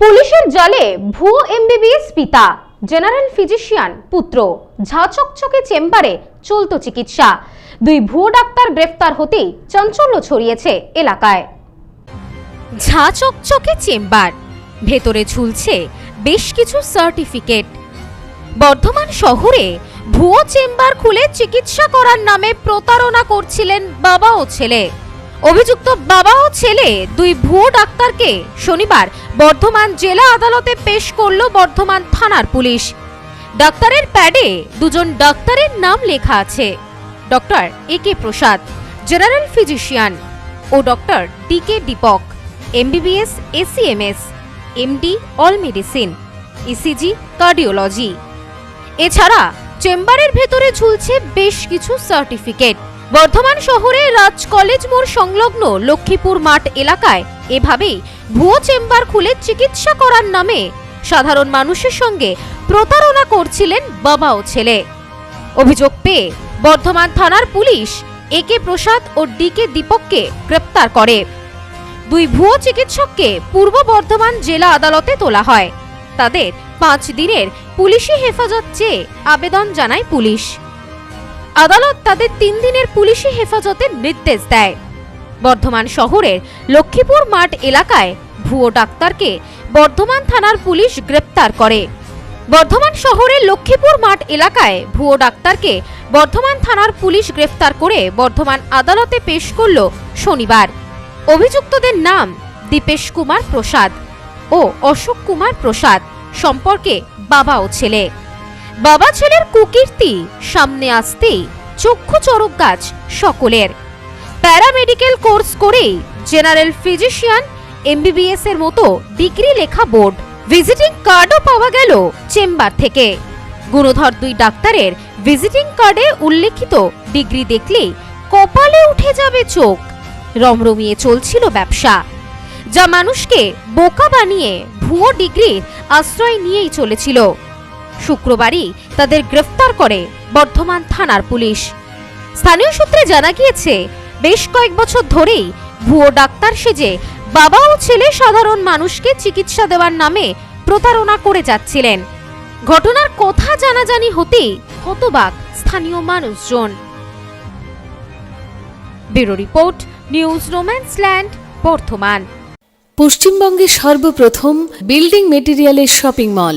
পুলিশের জালে ভুয়ো এমবিবিএস পিতা, জেনারেল ফিজিশিয়ান পুত্র, ঝাঁচকচকে চেম্বারে চলত চিকিৎসা। দুই ভুয়ো ডাক্তার গ্রেফতার হতেই চাঞ্চল্য ছড়িয়েছে এলাকায়। ঝাঁ চকচকে চেম্বার, ভেতরে ঝুলছে বেশ কিছু সার্টিফিকেট। বর্ধমান শহরে ভুয়ো চেম্বার খুলে চিকিৎসা করার নামে প্রতারণা করছিলেন বাবা ও ছেলে। অভিযুক্ত বাবা ও ছেলে, দুই ভুয়ো ডাক্তারকে শনিবার বর্ধমান জেলা আদালতে পেশ করল বর্ধমান থানার পুলিশ। ডাক্তারের প্যাডে দুজন ডাক্তারের নাম লেখা আছে। Doctor A K Prasad, general physician, O doctor D K Dipak, MBBS, ACMS, MD all medicine, ECG, cardiology. এছাড়া চেম্বারের ভেতরে ঝুলছে বেশ কিছু সার্টিফিকেট। বর্ধমান শহরে রাজ কলেজ মোড় সংলগ্ন লক্ষ্মীপুর মাঠ এলাকায় এভাবেই ভুয়ো চেম্বার খুলে চিকিৎসা করার নামে সাধারণ মানুষের সঙ্গে প্রতারণা করছিলেন বাবা ও ছেলে। অভিযোগ পেয়ে বর্ধমান থানার পুলিশ এ কে প্রসাদ ও ডি কে দীপককে গ্রেপ্তার করে। দুই ভুয়ো চিকিৎসককে পূর্ব বর্ধমান জেলা আদালতে তোলা হয়। তাদের পাঁচ দিনের পুলিশি হেফাজত চেয়ে আবেদন জানায় পুলিশ। আদালত তাদের তিন দিনের পুলিশি হেফাজতের নির্দেশ দেয়। বর্ধমান শহরের লক্ষ্মীপুর মাঠ এলাকায় ভুয়ো ডাক্তারকে বর্ধমান থানার পুলিশ গ্রেপ্তার করে। বর্ধমান শহরের লক্ষ্মীপুর মাঠ এলাকায় ভুয়ো ডাক্তারকে বর্ধমান থানার পুলিশ গ্রেফতার করে বর্ধমান আদালতে পেশ করল শনিবার। অভিযুক্তদের নাম দীপেশ কুমার প্রসাদ ও অশোক কুমার প্রসাদ সম্পর্কে বাবা ও ছেলে। বাবা ছেলের কুকীর্তি, সামনে আসতেই চক্ষু চরক গাছ সকলের। প্যারামেডিক্যাল কোর্স করেই জেনারেল ফিজিশিয়ান, এমবিবিএস এর মতো ডিগ্রি লেখা বোর্ড ভিজিটিং কার্ডও পাওয়া গেল চেম্বার থেকে। গুণধর দুই ডাক্তারের ভিজিটিং কার্ডে উল্লেখিত ডিগ্রি দেখলেই কপালে উঠে যাবে চোখ। রমরমিয়ে চলছিল ব্যবসা। যা মানুষকে বোকা বানিয়ে ভুয়ো ডিগ্রির আশ্রয় নিয়েই চলেছিল। শুক্রবারই তাদের গ্রেফতার করে বর্ধমান থানার পুলিশ। স্থানীয় সূত্রে জানা গিয়েছে, বেশ কয়েক বছর ধরেই ভুয়ো ডাক্তার সেজে বাবা ও ছেলে সাধারণ মানুষকে চিকিৎসা দেওয়ার নামে প্রতারণা করে যাচ্ছিলেন। ঘটনার কথা জানাজানি হতেই হতবাক স্থানীয় মানুষজন। ব্যুরো রিপোর্ট, নিউজ রোম্যান্সল্যান্ড বর্ধমান। পশ্চিমবঙ্গের সর্বপ্রথম বিল্ডিং মেটেরিয়ালের শপিং মল।